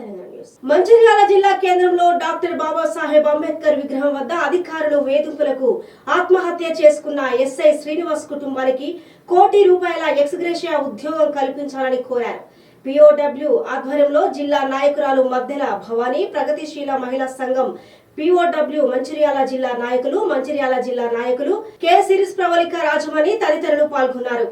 Telangana news. Mancherial జిల్లా కేంద్రంలో doctor Babasaheb Ambedkar విగ్రహం వద్ద అధికారులు వేధింపులకు ఆత్మహత్య చేసుకున్న ఎస్ఐ శ్రీనివాస్ కుటుంబానికి కోటి రూపాయల ఎక్స్గ్రేషియా ఉద్యోగం కల్పించాలని కోరారు. పిఓడబ్ల్యూ ఆధ్వర్యంలో జిల్లా నాయకురాలు మద్దెల భవానీ ప్రగతిశీల మహిళా సంఘం పిఓడబ్ల్యూ మంచిర్యాల జిల్లా నాయకులు మంచిర్యాల జిల్లా నాయకులు కె. సిరిస్ ప్రవళిక రాజమణి తదితరులు పాల్గొన్నారు.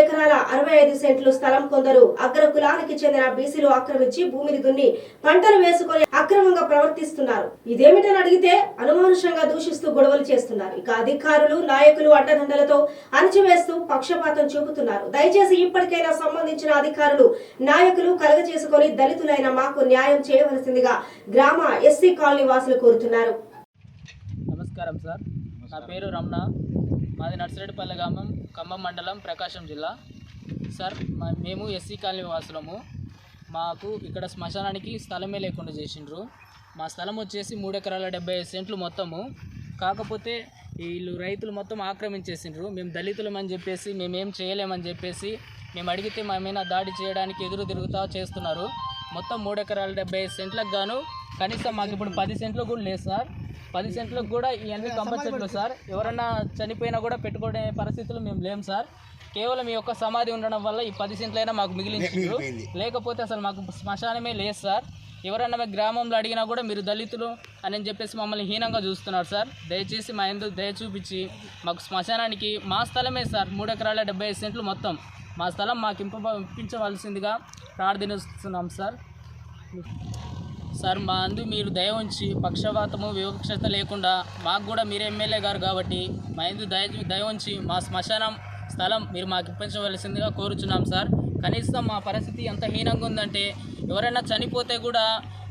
ఎకరాల అరవై ఐదు సెంట్లు స్థలం కొందరు అగ్ర కులానికి చెందిన బీసీలు ఆక్రమించి భూమిని దున్ని పంటలు వేసుకొని అక్రమంగా ప్రవర్తిస్తున్నారు. ఇదేమిటని అడిగితే అనుమానుషంగా దూషిస్తూ గొడవలు చేస్తున్నారు. ఇక అధికారులు నాయకులు అడ్డదండలతో అణచివేస్తూ పక్షపాతం చూపుతున్నారు. దయచేసి ఇప్పటికైనా సంబంధించిన అధికారులు నాయకులు కలగచేసుకొని దళితులైన మాకు న్యాయం చేయవలసిందిగా గ్రామ ఎస్సీ కాలనీ వాసులు కోరుతున్నారు. నమస్కారం సార్. నా పేరు రమణ. మాది నర్సిరెడ్డిపల్లె గ్రామం ఖమ్మం మండలం ప్రకాశం జిల్లా. సార్ మా- మేము ఎస్సీ కాలనీ వాసులము. మాకు ఇక్కడ శ్మశానానికి స్థలమే లేకుండా చేసిండ్రు. మా స్థలం వచ్చేసి మూడు ఎకరాల డెబ్బై ఐదు సెంట్లు మొత్తము. కాకపోతే వీళ్ళు రైతులు మొత్తం ఆక్రమించేసిండ్రు. మేము దళితులం అని చెప్పేసి మేమేం చేయలేమని చెప్పేసి మేము అడిగితే మా మీద దాడి చేయడానికి ఎదురు తిరుగుతా చేస్తున్నారు. మొత్తం మూడు ఎకరాల డెబ్బై ఐదు సెంట్లకు గాను కనీసం మాకు ఇప్పుడు పది సెంట్లు కూడా లేదు సార్. పది సెంట్లకు కూడా ఇవన్నీ చెట్లు సార్. ఎవరన్నా చనిపోయినా కూడా పెట్టుకునే పరిస్థితులు మేము లేము సార్. కేవలం ఈ యొక్క సమాధి ఉండడం వల్ల ఈ పది సెంట్లైనా మాకు మిగిలించారు లేకపోతే అసలు మాకు శ్మశానమే లేదు సార్. ఎవరన్నా మా గ్రామంలో అడిగినా కూడా మీరు దళితులు అని చెప్పేసి మమ్మల్ని హీనంగా చూస్తున్నారు సార్. దయచేసి మా ఎందుకు దయ చూపించి మాకు శ్మశానానికి మా స్థలమే సార్. మూడు ఎకరాల డెబ్బై ఐదు సెంట్లు మొత్తం. మా స్థలం మాకు ఇంప ఇప్పించవలసిందిగా ప్రార్థనిస్తున్నాం సార్. సార్ మా అందు మీరు దయ ఉంచి పక్షపాతము వివక్షత లేకుండా మాకు కూడా మీరు ఎమ్మెల్యే గారు కాబట్టి మా అందు దయ దయ ఉంచి మా శ్మశానం స్థలం మీరు మాకు ఇప్పించవలసిందిగా కోరుచున్నాం సార్. కనీసం మా పరిస్థితి ఎంత హీనంగా ఉందంటే ఎవరైనా చనిపోతే కూడా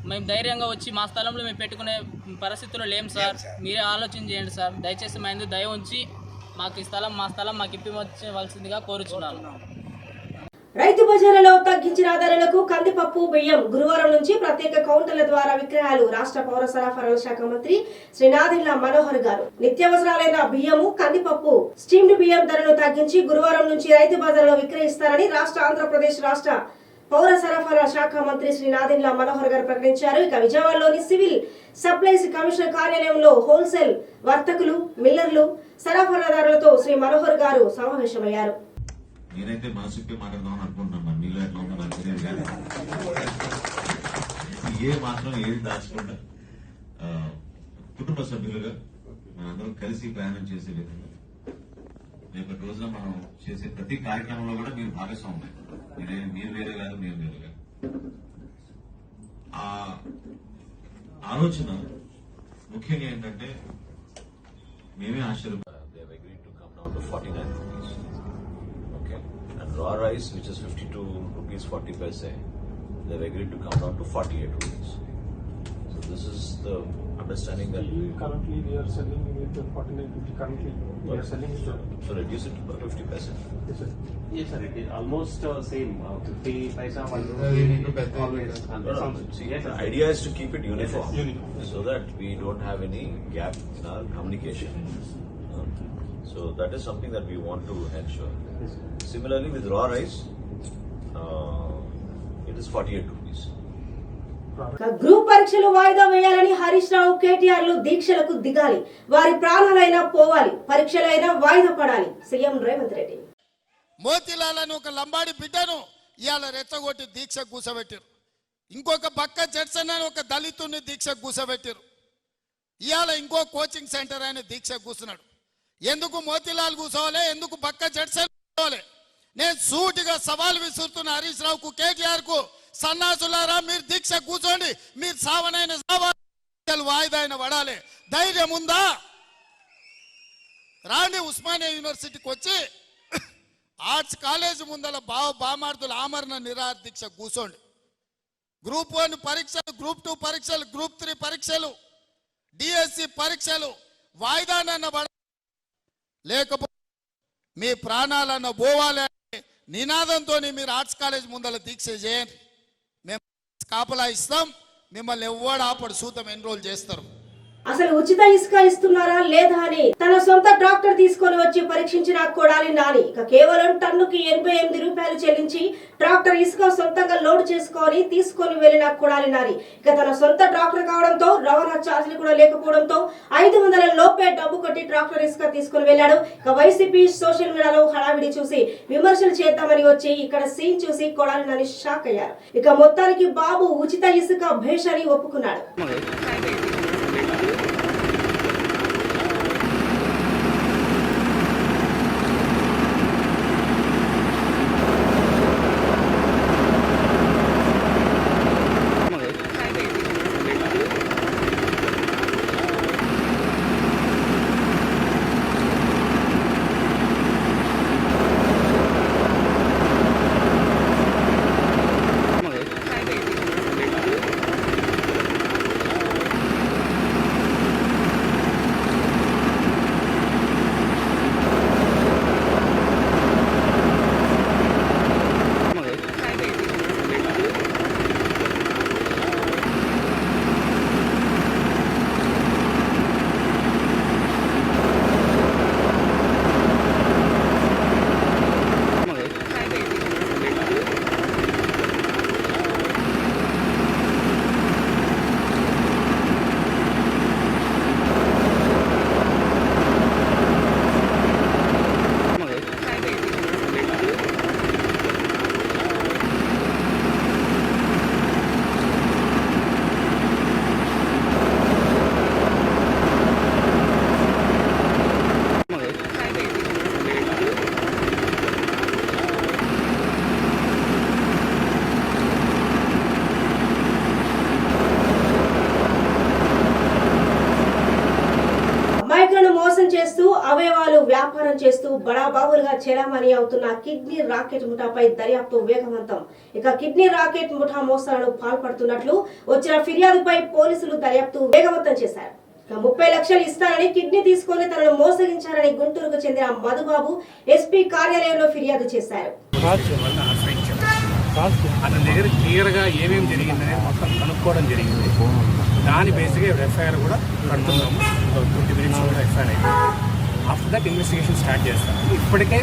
మేము ధైర్యంగా వచ్చి మా స్థలంలో మేము పెట్టుకునే పరిస్థితుల్లో లేం సార్. మీరే ఆలోచన చేయండి సార్. దయచేసి మా ఇందు దయ ఉంచి మాకు ఈ స్థలం మా స్థలం మాకు ఇప్పించవలసిందిగా కోరుచున్నాను రైతు బజార్లలో తగ్గించిన ధరలకు కందిపప్పు బియ్యం గురువారం నుంచి ప్రత్యేక కౌంటర్ల ద్వారా విక్రయాలు. రాష్ట్ర పౌర సరఫరాల శాఖ మంత్రి శ్రీ మనోహర్ గారు నిత్యావసరాలైన బియ్యము కందిపప్పు స్టీమ్డ్ బియ్యం ధరను తగ్గించి గురువారం నుంచి రైతు బజార్లో విక్రయిస్తారని రాష్ట్ర ఆంధ్రప్రదేశ్ రాష్ట్ర పౌర సరఫరా శాఖ మంత్రి శ్రీ నాదిళ్ళ మనోహర్ గారు ప్రకటించారు. ఇక విజయవాడలోని సివిల్ సప్లైస్ కమిషనర్ కార్యాలయంలో హోల్సేల్ వర్తకులు మిల్లర్లు సరఫరాదారులతో శ్రీ మనోహర్ గారు సమావేశమయ్యారు. నేనైతే మనసుకి మాట్లాడదామని అనుకుంటున్నాను మరి మీలో ఎట్లా ఉందో నాకు తెలియదు కానీ. ఏ మాత్రం ఏది దాచకుండా కుటుంబ సభ్యులుగా మనందరం కలిసి ప్రయాణం చేసే విధంగా. రేపటి రోజున మనం చేసే ప్రతి కార్యక్రమంలో కూడా మీరు భాగస్వామ్యం మీరే మీరు వేరే కాదు మేము వేరే కాదు. ఆ ఆలోచన ముఖ్యంగా ఏంటంటే మేమే ఆశ్చర్యం raw rice, which is 52 rupees 40 paise, they have agreed to come down to 48 rupees. So this is the understanding that we Currently, we are selling with forty-nine fifty currently, we are selling it. so reduce it to fifty percent. Yes, sir. Yes, sir, it is almost uh, same, uh, 50 paisa, 1 rupee, always. and No, no, see, Yes, the idea is to keep it uniform. Uniform. So that we don't have any gap in our communication. So that is something that we want to ensure. Yes, sir. Similarly with raw rice, uh, it is forty-eight rupees. ఇక group పరీక్షలు వాయిదా వేయాలని హరీష్ రావు కేటీఆర్లు దీక్షలకు దిగాలి. వారి ప్రాణాలైనా పోవాలి. పరీక్షలైనా వాయిదా పడాలి. CM Revanth Reddy. మోతిలాలని ఒక లంబాడి బిడ్డను ఇవాళ రెచ్చగొట్టి దీక్ష కూసబెట్టారు ఇంకొక బక్క జడ్సన్ అని ఒక దళితుని దీక్ష కూసబెట్టారు ఇవాళ ఇంకో కోచింగ్ సెంటర్ ఆయన దీక్ష కూర్చున్నాడు ఎందుకు మోతిలాల్ కూర్చోవాలి? ఎందుకు పక్క జడ్సన్ కూర్చోవాలి? నేను సూటిగా సవాల్ విసురుతున్న హరీష్ రావుకు కేటీఆర్కు సన్నాసులారా మీరు దీక్ష కూర్చోండి. మీరు సావనైన సావాలి వాయిదా అయిన పడాలి. ధైర్యం ఉందా? రాండి ఉస్మానియా యూనివర్సిటీకి వచ్చి ఆర్ట్స్ కాలేజ్ ముందల బావ బామార్థుల ఆమరణ నిరాహార దీక్ష కూర్చోండి. గ్రూప్ వన్ పరీక్షలు గ్రూప్ టూ పరీక్షలు గ్రూప్ త్రీ పరీక్షలు డిఎస్సి పరీక్షలు వాయిదానన్న లేకపోతే మీ ప్రాణాలన్న పోవాలి అనే నినాదంతో మీరు ఆర్ట్స్ కాలేజ్ ముందర దీక్ష చేయండి. మేము కాపలా ఇస్తాం. మిమ్మల్ని ఎవ్వడు ఆపడు. సూతం ఎన్రోల్ చేస్తారు. అసలు ఉచిత ఇసుక ఇస్తున్నారా లేదా అని తన సొంత డాక్టర్ తీసుకొని వచ్చి పరీక్షించిన కొడాలి నాని. ఇక కేవలం టన్నుకి ఎనభై ఎనిమిది రూపాయలు చెల్లించి ట్రాక్టర్ ఇసుక సొంతంగా లోడ్ చేసుకొని తీసుకొని వెళ్ళిన కొడాలి నాని. ఇక తన సొంత ట్రాక్టర్ కావడంతో రవాణా ఛార్జీలు కూడా లేకపోవడంతో ఐదు వందల లోపే డబ్బు కొట్టి ట్రాక్టర్ ఇసుక తీసుకొని వెళ్ళాడు. ఇక వైసీపీ సోషల్ మీడియాలో హడావిడి చూసి విమర్శలు చేద్దామని వచ్చి ఇక్కడ సీన్ చూసి కొడాలి నాని షాక్ అయ్యారు. ఇక మొత్తానికి బాబు ఉచిత ఇసుక భేష్ అని ఒప్పుకున్నాడు. చెలామణి అవుతున్న కిడ్నీ రాకెట్ ముఠాపై దర్యాప్తు వేగవంతం. ఇక కిడ్నీ రాకెట్ ముఠా మోసాలను పాల్పడుతున్నట్లు వచ్చిన ఫిర్యాదుపై పోలీసులు దర్యాప్తు వేగవంతం చేశారు. ముప్పై లక్షలు ఇస్తానని కిడ్నీ తీసుకొని తనను మోసగించారని గుంటూరుకు చెందిన మధుబాబు ఎస్పీ కార్యాలయంలో ఫిర్యాదు చేశారు. అతని దగ్గర క్లియర్గా ఏమేమి జరిగిందనే మొత్తం కనుక్కోవడం జరిగింది. దాని బేస్గా ఎఫ్ఐఆర్ కూడా కడుతున్నాము. ట్వంటీ మినిట్స్ కూడా ఎఫ్ఐఆర్ అయిపోయింది. ఆఫ్టర్ దట్ ఇన్వెస్టిగేషన్ స్టార్ట్ చేస్తాము ఇప్పటికే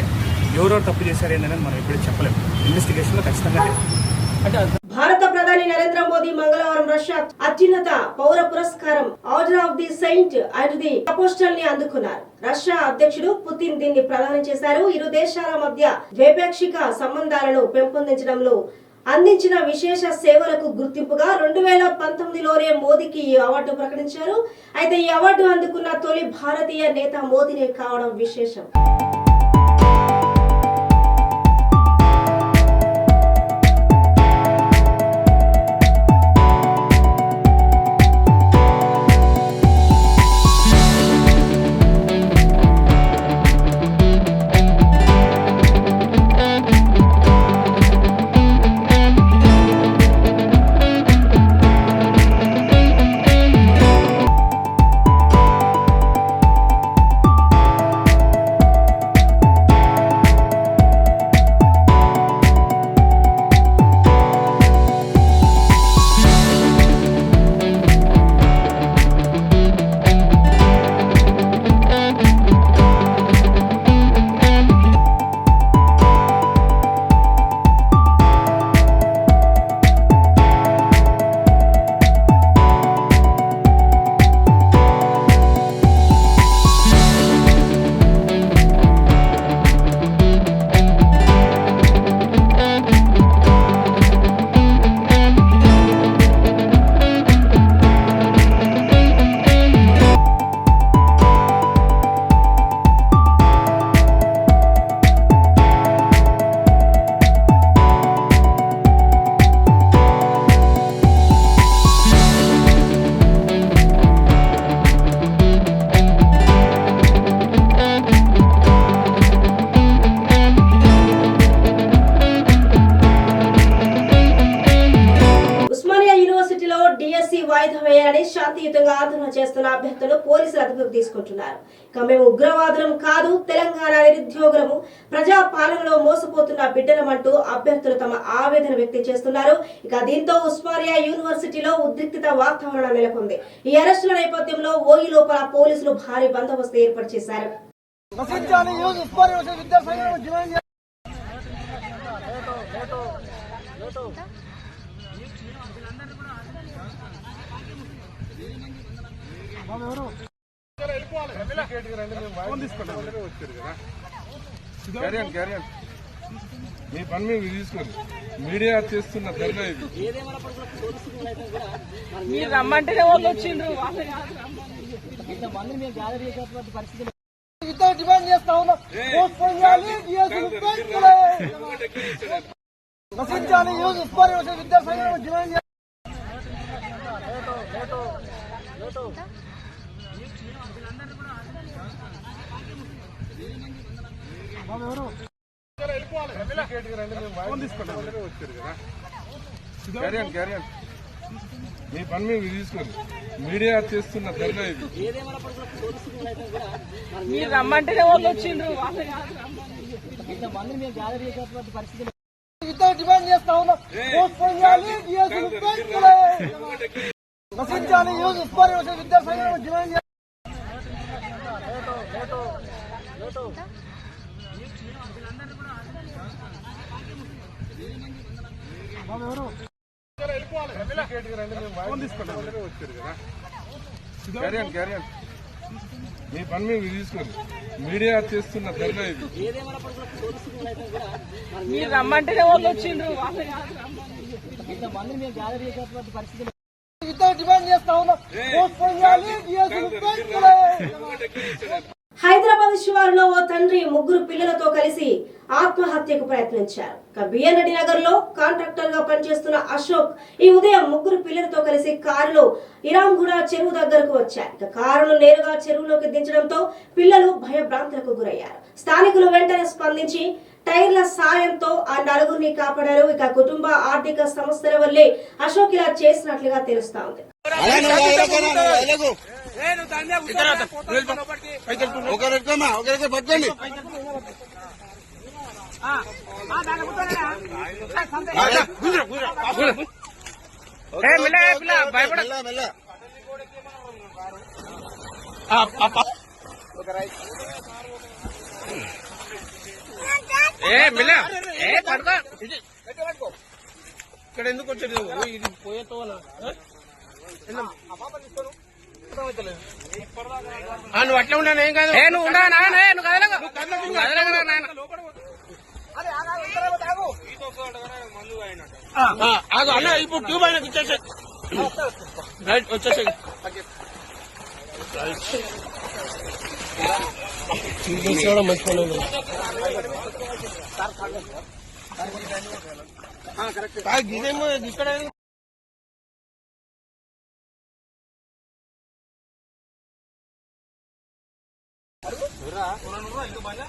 ఎవరెవరు తప్పు చేశారు ఏంటనేది మనం ఇప్పుడు చెప్పలేము ఇన్వెస్టిగేషన్లో ఖచ్చితంగా తెలియదు. భారత ప్రధాని నరేంద్ర మోదీ మంగళవారం రష్యా అత్యున్నత పౌర పురస్కారం order of the saint and the అపోస్టల్ని అందుకున్నారు. రష్యా అధ్యక్షుడు పుతిన్ దీన్ని ప్రదానం చేశారు. ఇరు దేశాల మధ్య ద్వైపాక్షిక సంబంధాలను పెంపొందించడంలో అందించిన విశేష సేవలకు గుర్తింపుగా రెండు వేల పంతొమ్మిదిలోనే మోదీకి ఈ అవార్డు ప్రకటించారు. అయితే ఈ అవార్డు అందుకున్న తొలి భారతీయ నేత మోదీనే కావడం విశేషం. పోలీసులు తీసుకుంటున్నారు. ఇక మేము ఉగ్రవాదులం కాదు తెలంగాణ నిరుద్యోగులము. ప్రజా పాలనలో మోసపోతున్న బిడ్డలమంటూ అభ్యర్థులు తమ ఆవేదన వ్యక్తం చేస్తున్నారు. ఇక దీంతో ఉస్మానియా యూనివర్సిటీలో ఉద్రిక్తత వాతావరణం నెలకొంది. ఈ అరెస్టుల నేపథ్యంలో ఓయి లోపల పోలీసులు భారీ బందోబస్తు ఏర్పాటు చేశారు. క్యారియన్ మీ పని మేము తీసుకోండి. మీడియా చేస్తున్న ధర్నా ఇది. మీరు రమ్మంటేనే వాళ్ళు వచ్చిండ్రు. పరిస్థితి క్యారియన్ క్యారియన్ మీ పని మేము తీసుకోండి మీడియా చేస్తున్న ధర్నా ఇది మీరు రమ్మంటేనే వాళ్ళు వచ్చిండ్రు వాళ్ళే కాదు రమ్మని. ఇంతమంది మేము గ్యాదర్ చేసేటువంటి పరిస్థితి క్యారియన్ క్యారియన్ మీ పని మేము తీసుకోండి. మీడియా చేస్తున్న ధర్నా ఇది. మీరు రమ్మంటేనే వాళ్ళు వచ్చిండ్రు. వాళ్ళే కాదు రమ్మని. ఇంతమంది శివారులో ఓ తండ్రి ముగ్గురు పిల్లలతో కలిసి ఆత్మహత్యకు ప్రయత్నించారు. బిఎన్రెడ్డి నగర్లో కాంట్రాక్టర్గా పనిచేస్తున్న అశోక్ ఈ ఉదయం ముగ్గురు పిల్లలతో కలిసి కారులో ఇరాంగుడ చెరువు దగ్గరకు వచ్చారు. ఇక కారును నేరుగా చెరువులోకి దించడంతో పిల్లలు భయభ్రాంతులకు గురయ్యారు. స్థానికులు వెంటనే స్పందించి టైర్ల సాయంతో ఆ నలుగురిని కాపాడారు. ఇక కుటుంబ ఆర్థిక సమస్యల వల్లే అశోక్ ఇలా చేసినట్లుగా తెలుస్తా ఉంది ఇక్కడ ఎందుకు నువ్వు? ఇది పోయేతోనా నువ్వు అట్లా ఉన్నాను? ఏం కాదు. నువ్వు ఉండా నువ్వు కదలకు. ఆగు అన్న ఇప్పుడు ట్యూబ్ అయినా ఇచ్చేసే. రైట్ వచ్చేసే. మంచి పని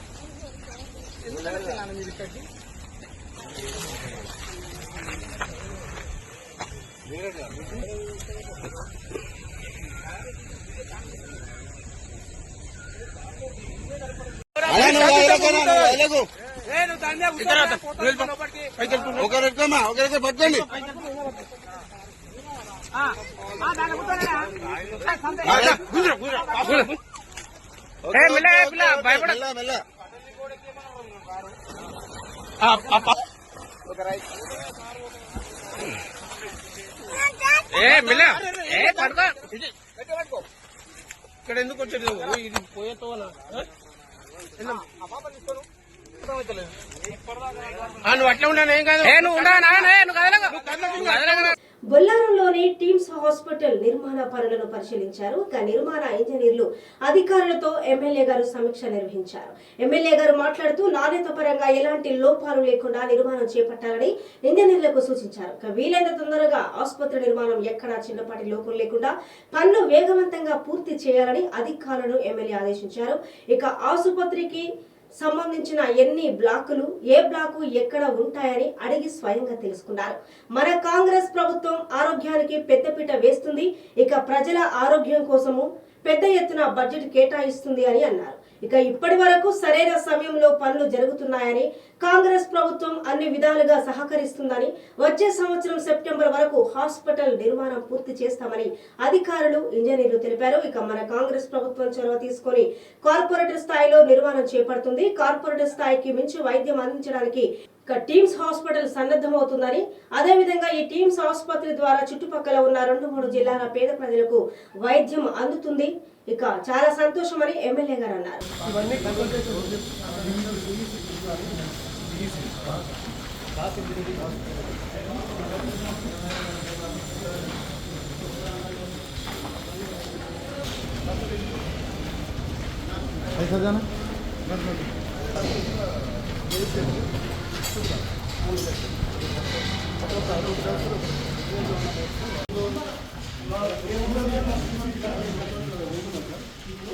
ఇదేమో ఇక్కడ పట్టుకోండి. మెల్ల మెల్ల ఏ మిల్ల ఏ పడుకో ఇక్కడ ఎందుకు నువ్వు? ఇది పోయేతోనా నువ్వు అట్లా ఉన్నాను ఏం కాదు. నువ్వు ఉండా నువ్వు కదలకు. బొల్లారంలోని టీమ్స్ హాస్పిటల్ నిర్మాణ పనులను పరిశీలించారు. ఇక నిర్మాణ ఇంజనీర్లు అధికారులతో ఎమ్మెల్యే గారు సమీక్ష నిర్వహించారు. ఎమ్మెల్యే గారు మాట్లాడుతూ నాణ్యత పరంగా ఎలాంటి లోపాలు లేకుండా నిర్మాణం చేపట్టాలని ఇంజనీర్లకు సూచించారు. ఇక వీలైన తొందరగా ఆసుపత్రి నిర్మాణం ఎక్కడా చిన్నపాటి లోపం లేకుండా పనులు వేగవంతంగా పూర్తి చేయాలని అధికారులను ఎమ్మెల్యే ఆదేశించారు. ఇక ఆసుపత్రికి సంబంధించిన ఎన్ని బ్లాకులు ఏ బ్లాకు ఎక్కడ ఉంటాయని అడిగి స్వయంగా తెలుసుకున్నారు. మన కాంగ్రెస్ ప్రభుత్వం ఆరోగ్యానికి పెద్దపీట వేస్తుంది ఇక ప్రజల ఆరోగ్యం కోసము పెద్ద ఎత్తున బడ్జెట్ కేటాయిస్తుంది అని అన్నారు. ఇక ఇప్పటి వరకు సరైన సమయంలో పనులు జరుగుతున్నాయని కాంగ్రెస్ ప్రభుత్వం అన్ని విధాలుగా సహకరిస్తుందని వచ్చే సంవత్సరం సెప్టెంబర్ వరకు హాస్పిటల్ నిర్మాణం పూర్తి చేస్తామని అధికారులు ఇంజనీర్లు తెలిపారు. ఇక మన కాంగ్రెస్ ప్రభుత్వం చొరవ తీసుకొని కార్పొరేటర్ స్థాయిలో నిర్మాణం చేపడుతుంది. కార్పొరేటర్ స్థాయికి మించి వైద్యం అందించడానికి టీమ్స్ హాస్పిటల్ సన్నద్ధమవుతుందని అదేవిధంగా ఈ టీమ్స్ ఆసుపత్రి ద్వారా చుట్టుపక్కల ఉన్న రెండు మూడు జిల్లాల పేద ప్రజలకు వైద్యం అందుతుంది. ఇక చాలా సంతోషమని ఎమ్మెల్యే గారు అన్నారు.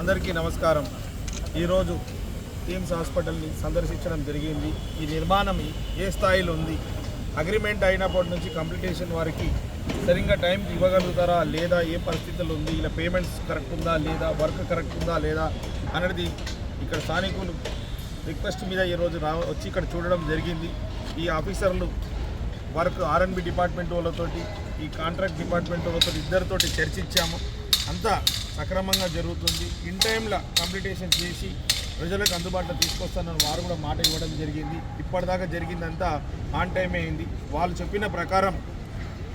అందరికీ నమస్కారం. ఈరోజు టీమ్స్ హాస్పిటల్ని సందర్శించడం జరిగింది. ఈ నిర్మాణం ఏ స్థాయిలో ఉంది? అగ్రిమెంట్ అయినప్పటి నుంచి కంప్లీటేషన్ వారికి సరిగ్గా టైంకి ఇవ్వగలుగుతారా? లేదా ఏ పరిస్థితులు ఉంది? ఇలా పేమెంట్స్ కరెక్ట్ ఉందా? లేదా వర్క్ కరెక్ట్ ఉందా? లేదా అనేది ఇక్కడ స్థానికులు రిక్వెస్ట్ మీద ఈరోజు రా వచ్చి ఇక్కడ చూడడం జరిగింది. ఈ ఆఫీసర్లు వర్క్ ఆర్ఎన్బి డిపార్ట్మెంట్ వాళ్ళతోటి ఈ కాంట్రాక్ట్ డిపార్ట్మెంట్ వాళ్ళతో ఇద్దరితోటి చర్చించాము. అంతా సక్రమంగా జరుగుతుంది. ఇన్ టైంలో కంప్లీటేషన్ చేసి ప్రజలకు అందుబాటులో తీసుకొస్తానని వారు కూడా మాట ఇవ్వడం జరిగింది. ఇప్పటిదాకా జరిగిందంతా ఆన్ టైం అయింది. వాళ్ళు చెప్పిన ప్రకారం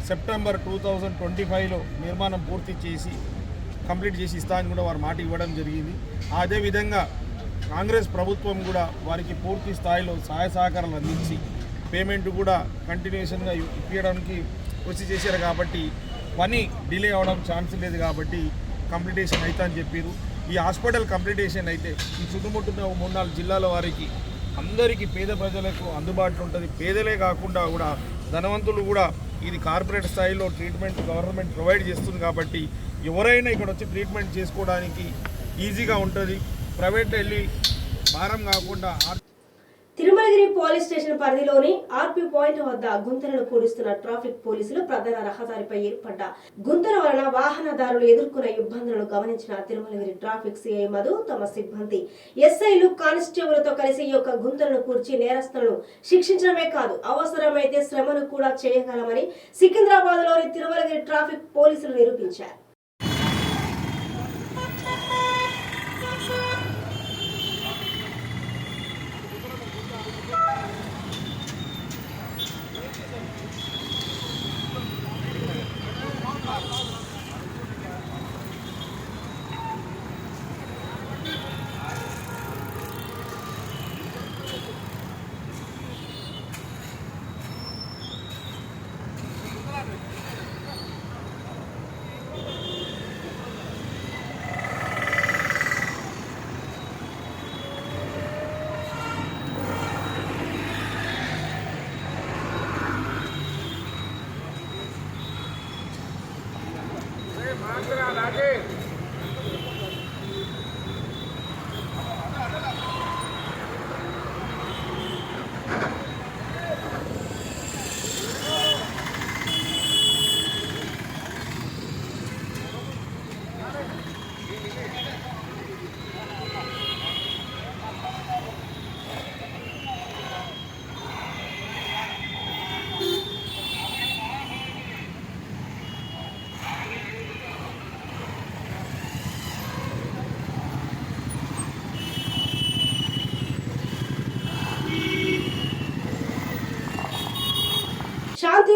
సెప్టెంబర్ టూ థౌజండ్ ట్వంటీ ఫైవ్లో నిర్మాణం పూర్తి చేసి కంప్లీట్ చేసి ఇస్తా అని కూడా వారు మాట ఇవ్వడం జరిగింది. అదేవిధంగా కాంగ్రెస్ ప్రభుత్వం కూడా వారికి పూర్తి స్థాయిలో సహాయ సహకారాలు అందించి పేమెంట్ కూడా కంటిన్యూషన్గా ఇప్పించడానికి కృషి చేశారు కాబట్టి పని డిలే అవడం ఛాన్స్ లేదు కాబట్టి కంప్లీటేషన్ అవుతా అని చెప్పారు. ఈ హాస్పిటల్ కంప్లీటేషన్ అయితే ఈ చుట్టుముట్టున్న మూడు నాలుగు జిల్లాల వారికి అందరికీ పేద ప్రజలకు అందుబాటులో ఉంటుంది. పేదలే కాకుండా కూడా ధనవంతులు కూడా ఇది కార్పొరేట్ స్థాయిలో ట్రీట్మెంట్ గవర్నమెంట్ ప్రొవైడ్ చేస్తుంది కాబట్టి ఎవరైనా ఇక్కడ వచ్చి ట్రీట్మెంట్ చేసుకోవడానికి ఈజీగా ఉంటుంది. ప్రైవేట్ వెళ్ళి భారం కాకుండా తిరుమలగిరి పోలీస్ స్టేషన్ పరిధిలోని ఆర్పీ పాయింట్ వద్ద గుంతలను పూడిస్తున్న ట్రాఫిక్ పోలీసులు ప్రధాన రహదారిపై ఏర్పడ్డ. గుంతల వలన వాహనదారులు ఎదుర్కొన్న ఇబ్బందులను గమనించిన తిరుమలగిరి ట్రాఫిక్ సిఐ మధు తమ సిబ్బంది. ఎస్ఐలు కానిస్టేబుల్తో కలిసి ఈ యొక్క గుంతలను కూర్చి నేరస్తులను శిక్షించడమే కాదు అవసరమైతే శ్రమను కూడా చేయగలమని సికింద్రాబాద్లోని తిరుమలగిరి ట్రాఫిక్ పోలీసులు నిరూపించారు.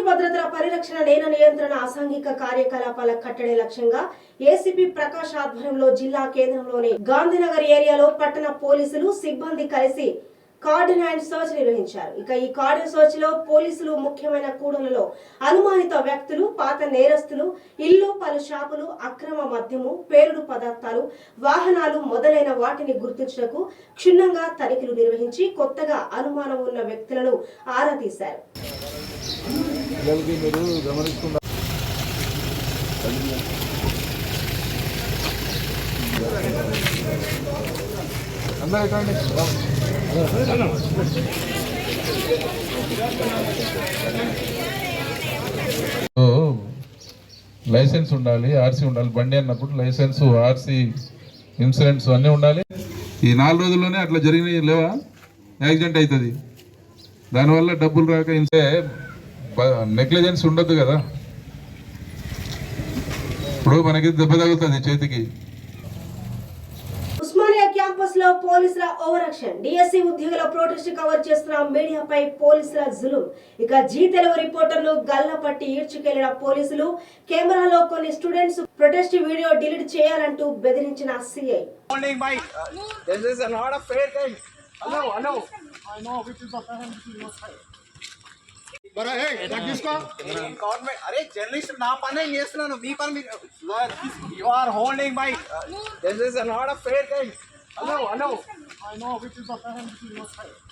భద్రతల పరిరక్షణ నేల నియంత్రణ అసాంఘిక కార్యకలాపాల కట్టడి లక్ష్యంగా ఏసీపీ ప్రకాష్ ఆధ్వర్యంలో జిల్లా కేంద్రంలోని గాంధీనగర్ ఏరియాలో పట్టణ పోలీసులు సిబ్బంది కలిసి కార్డన్ అండ్ సర్చ్ నిర్వహించారు. ఇక ఈ కార్డన్ సర్చ్లో పోలీసులు ముఖ్యమైన కూడలలో అనుమానిత వ్యక్తులు పాత నేరస్తులు ఇల్లు పలు షాపులు అక్రమ మద్యము పేలుడు పదార్థాలు వాహనాలు మొదలైన వాటిని గుర్తించడానికి క్షుణ్ణంగా తనిఖీలు నిర్వహించి కొత్తగా అనుమానం ఉన్న వ్యక్తులను ఆరా తీశారు. లైసెన్స్ ఉండాలి ఆర్సీ ఉండాలి బండి అన్నప్పుడు లైసెన్స్ ఆర్సీ ఇన్సూరెన్స్ అన్నీ ఉండాలి. ఈ నాలుగు రోజుల్లోనే అట్లా జరిగినాయి లేవా? యాక్సిడెంట్ అవుతుంది. దానివల్ల డబ్బులు రాక ఇంతే నెగ్లిజెన్స్ ఉండొద్దు కదా. ఇప్పుడు మనకి దెబ్బ తగులుతుంది చేతికి. ఉస్మానియా క్యాంపస్లో పోలీసుల ఓవర్ యాక్షన్ డిఎస్సి ఉద్యోగుల ప్రొటెస్ట్ కవర్ చేస్తున్న మీడియాపై పోలీసుల జులుం. ఇక జీ తెలుగు రిపోర్టర్లు గల్లపట్టి ఈడ్చుకెళ్ళిన పోలీసులు కెమెరాలో కొన్ని స్టూడెంట్స్ ప్రొటెస్ట్ వీడియో డిలీట్ చేయాలంటూ బెదిరించిన సిఐ గవర్నమెంట్ అరే జర్నలిస్ట్ నా పని నేను చేస్తున్నాను మీ పని మీరు you are holding my this is not a fair thing hello hello I know which is the